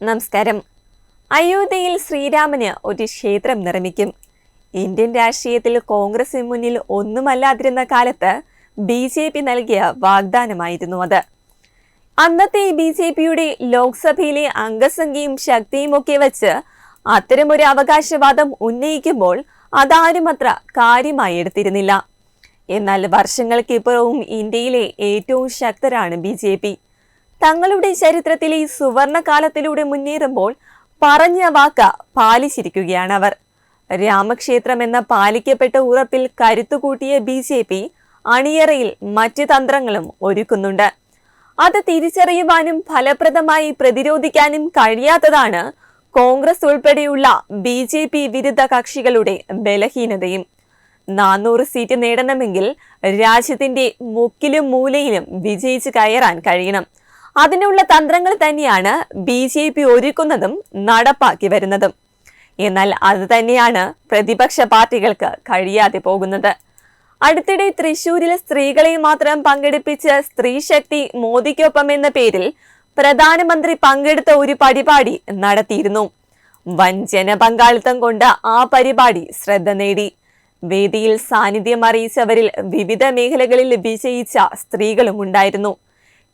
നമസ്കാരം. അയോധ്യയിൽ ശ്രീരാമന് ഒരു ക്ഷേത്രം നിർമ്മിക്കും. ഇന്ത്യൻ രാഷ്ട്രീയത്തിൽ കോൺഗ്രസിന് മുന്നിൽ ഒന്നുമല്ലാതിരുന്ന കാലത്ത് ബി ജെ പി നൽകിയ വാഗ്ദാനമായിരുന്നു അത്. അന്നത്തെ ബി ജെ പിയുടെ ലോക്സഭയിലെ അംഗസംഖ്യയും ശക്തിയും ഒക്കെ വെച്ച് അത്തരമൊരു അവകാശവാദം ഉന്നയിക്കുമ്പോൾ അതാരും അത്ര കാര്യമായി എടുത്തിരുന്നില്ല. എന്നാൽ വർഷങ്ങൾക്കിപ്പുറവും ഇന്ത്യയിലെ ഏറ്റവും ശക്തരാണ് ബി ജെ പി. തങ്ങളുടെ ചരിത്രത്തിലെ ഈ സുവർണ കാലത്തിലൂടെ മുന്നേറുമ്പോൾ പറഞ്ഞ വാക്ക പാലിച്ചിരിക്കുകയാണ് അവർ രാമക്ഷേത്രം എന്ന പാലിക്കപ്പെട്ട ഉറപ്പിൽ കരുത്തുകൂട്ടിയ ബി ജെ പി അണിയറയിൽ മറ്റ് തന്ത്രങ്ങളും ഒരുക്കുന്നുണ്ട്. അത് തിരിച്ചറിയുവാനും ഫലപ്രദമായി പ്രതിരോധിക്കാനും കഴിയാത്തതാണ് കോൺഗ്രസ് ഉൾപ്പെടെയുള്ള ബി ജെ പി വിരുദ്ധ കക്ഷികളുടെ ബലഹീനതയും. നാനൂറ് സീറ്റ് നേടണമെങ്കിൽ രാജ്യത്തിന്റെ മുക്കിലും മൂലയിലും വിജയിച്ച് കയറാൻ കഴിയണം. അതിനുള്ള തന്ത്രങ്ങൾ തന്നെയാണ് ബി ജെ പി ഒരുക്കുന്നതും നടപ്പാക്കി വരുന്നതും. എന്നാൽ അത് തന്നെയാണ് പ്രതിപക്ഷ പാർട്ടികൾക്ക് കഴിയാതെ പോകുന്നത്. അടുത്തിടെ തൃശൂരിൽ സ്ത്രീകളെ മാത്രം പങ്കെടുപ്പിച്ച് സ്ത്രീശക്തി മോദിക്കൊപ്പം എന്ന പേരിൽ പ്രധാനമന്ത്രി പങ്കെടുത്ത ഒരു പരിപാടി നടത്തിയിരുന്നു. വൻ ജനപങ്കാളിത്തം കൊണ്ട് ആ പരിപാടി ശ്രദ്ധ നേടി. വേദിയിൽ സാന്നിധ്യം അറിയിച്ചവരിൽ വിവിധ മേഖലകളിൽ വിജയിച്ച സ്ത്രീകളും ഉണ്ടായിരുന്നു.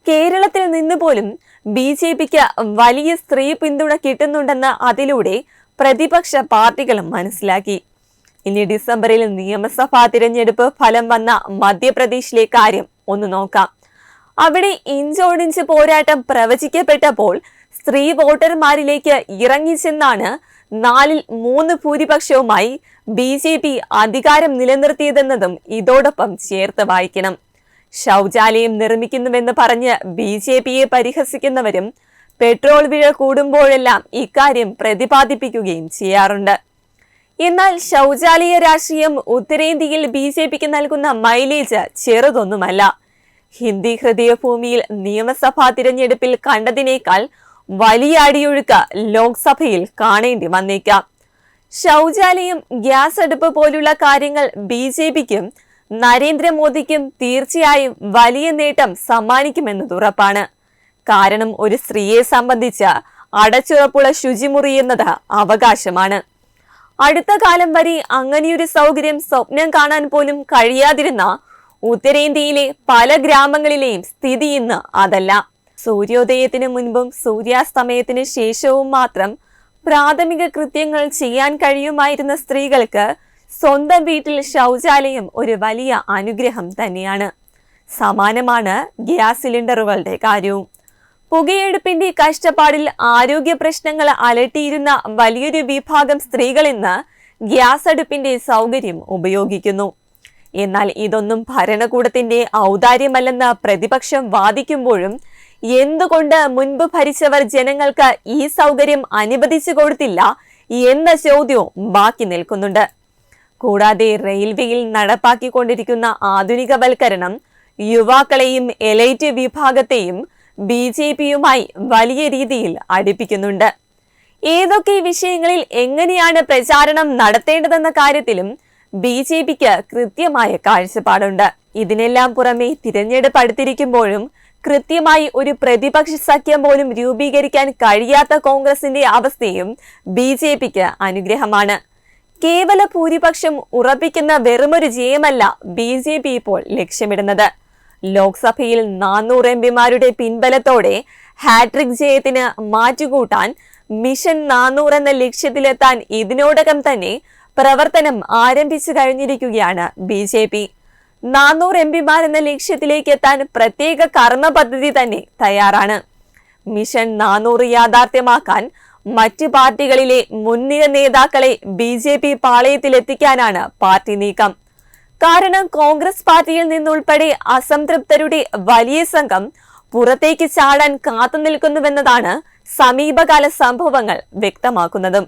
കേരളത്തിൽ നിന്ന് പോലും ബി ജെ പിക്ക് വലിയ സ്ത്രീ പിന്തുണ കിട്ടുന്നുണ്ടെന്ന് അതിലൂടെ പ്രതിപക്ഷ പാർട്ടികളും മനസ്സിലാക്കി. ഇനി ഡിസംബറിൽ നിയമസഭാ തിരഞ്ഞെടുപ്പ് ഫലം വന്ന മധ്യപ്രദേശിലെ കാര്യം ഒന്ന് നോക്കാം. അവിടെ ഇഞ്ചോടിഞ്ച് പോരാട്ടം പ്രവചിക്കപ്പെട്ടപ്പോൾ സ്ത്രീ വോട്ടർമാരിലേക്ക് ഇറങ്ങിച്ചെന്നാണ് നാലിൽ മൂന്ന് ഭൂരിപക്ഷവുമായി ബി ജെ പി അധികാരം നിലനിർത്തിയതെന്നതും ഇതോടൊപ്പം ചേർത്ത് വായിക്കണം. ശൗചാലയം നിർമ്മിക്കുന്നുവെന്ന് പറഞ്ഞ് ബി ജെ പിയെ പരിഹസിക്കുന്നവരും പെട്രോൾ വില കൂടുമ്പോഴെല്ലാം ഇക്കാര്യം പ്രതിപാദിപ്പിക്കുകയും ചെയ്യാറുണ്ട്. എന്നാൽ ശൗചാലയ രാഷ്ട്രീയം ഉത്തരേന്ത്യയിൽ ബി ജെ പിക്ക് നൽകുന്ന മൈലേജ് ചെറുതൊന്നുമല്ല. ഹിന്ദി ഹൃദയഭൂമിയിൽ നിയമസഭാ തിരഞ്ഞെടുപ്പിൽ കണ്ടതിനേക്കാൾ വലിയ അടിയൊഴുക്ക് ലോക്സഭയിൽ കാണേണ്ടി വന്നേക്കാം. ശൗചാലയം ഗ്യാസ് അടുപ്പ് പോലുള്ള കാര്യങ്ങൾ ബി ജെ പിക്കും നരേന്ദ്രമോദിക്കും തീർച്ചയായും വലിയ നേട്ടം സമ്മാനിക്കുമെന്നത് ഉറപ്പാണ്. കാരണം ഒരു സ്ത്രീയെ സംബന്ധിച്ച അടച്ചുറപ്പുള്ള ശുചിമുറി എന്നത് അവകാശമാണ്. അടുത്ത കാലം വരെ അങ്ങനെയൊരു സൗകര്യം സ്വപ്നം കാണാൻ പോലും കഴിയാതിരുന്ന ഉത്തരേന്ത്യയിലെ പല ഗ്രാമങ്ങളിലെയും സ്ഥിതി ഇന്ന് അതല്ല. സൂര്യോദയത്തിന് മുൻപും സൂര്യാസ്തമയത്തിന് ശേഷവും മാത്രം പ്രാഥമിക കൃത്യങ്ങൾ ചെയ്യാൻ കഴിയുമായിരുന്ന സ്ത്രീകൾക്ക് സ്വന്തം വീട്ടിൽ ശൗചാലയം ഒരു വലിയ അനുഗ്രഹം തന്നെയാണ്. സമാനമാണ് ഗ്യാസ് സിലിണ്ടറുകളുടെ കാര്യവും. പുകയെടുപ്പിന്റെ കഷ്ടപ്പാടിൽ ആരോഗ്യ പ്രശ്നങ്ങൾ അലട്ടിയിരുന്ന വലിയൊരു വിഭാഗം സ്ത്രീകൾ ഇന്ന് ഗ്യാസ് അടുപ്പിന്റെ സൗകര്യം ഉപയോഗിക്കുന്നു. എന്നാൽ ഇതൊന്നും ഭരണകൂടത്തിന്റെ ഔദാര്യമല്ലെന്ന് പ്രതിപക്ഷം വാദിക്കുമ്പോഴും എന്തുകൊണ്ട് മുൻപ് ഭരിച്ചവർ ജനങ്ങൾക്ക് ഈ സൗകര്യം അനുവദിച്ചു കൊടുത്തില്ല എന്ന ചോദ്യവും ബാക്കി നിൽക്കുന്നുണ്ട്. കൂടാതെ റെയിൽവേയിൽ നടപ്പാക്കിക്കൊണ്ടിരിക്കുന്ന ആധുനികവൽക്കരണം യുവാക്കളെയും എലൈറ്റ് വിഭാഗത്തെയും ബി ജെ പിയുമായി വലിയ രീതിയിൽ അടുപ്പിക്കുന്നുണ്ട്. ഏതൊക്കെ വിഷയങ്ങളിൽ എങ്ങനെയാണ് പ്രചാരണം നടത്തേണ്ടതെന്ന കാര്യത്തിലും ബി ജെ പിക്ക് കൃത്യമായ കാഴ്ചപ്പാടുണ്ട്. ഇതിനെല്ലാം പുറമെ തിരഞ്ഞെടുപ്പ് അടുത്തിരിക്കുമ്പോഴും കൃത്യമായി ഒരു പ്രതിപക്ഷ സഖ്യം പോലും രൂപീകരിക്കാൻ കഴിയാത്ത കോൺഗ്രസിന്റെ അവസ്ഥയും ബി ജെ പിക്ക് അനുഗ്രഹമാണ്. കേവല ഭൂരിപക്ഷം ഉറപ്പിക്കുന്ന വെറുമൊരു ജയമല്ല ബി ജെ പി ഇപ്പോൾ ലക്ഷ്യമിടുന്നത്. ലോക്സഭയിൽ നാനൂറ് എം പിമാരുടെ പിൻബലത്തോടെ ഹാട്രിക് ജയത്തിന് മാറ്റുകൂട്ടാൻ മിഷൻ നാനൂറ് എന്ന ലക്ഷ്യത്തിലെത്താൻ ഇതിനോടകം തന്നെ പ്രവർത്തനം ആരംഭിച്ചു കഴിഞ്ഞിരിക്കുകയാണ് ബി ജെ പി. നാനൂറ് എം പിമാർ എന്ന ലക്ഷ്യത്തിലേക്ക് എത്താൻ പ്രത്യേക കർമ്മ പദ്ധതി തന്നെ തയ്യാറാണ്. മിഷൻ നാനൂറ് യാഥാർത്ഥ്യമാക്കാൻ മറ്റ് പാർട്ടികളിലെ മുൻനിര നേതാക്കളെ ബി ജെ പി പാളയത്തിലെത്തിക്കാനാണ് പാർട്ടി നീക്കം. കാരണം കോൺഗ്രസ് പാർട്ടിയിൽ നിന്നുൾപ്പെടെ അസംതൃപ്തരുടെ വലിയ സംഘം പുറത്തേക്ക് ചാടാൻ കാത്തു നിൽക്കുന്നുവെന്നതാണ് സമീപകാല സംഭവങ്ങൾ വ്യക്തമാക്കുന്നതും.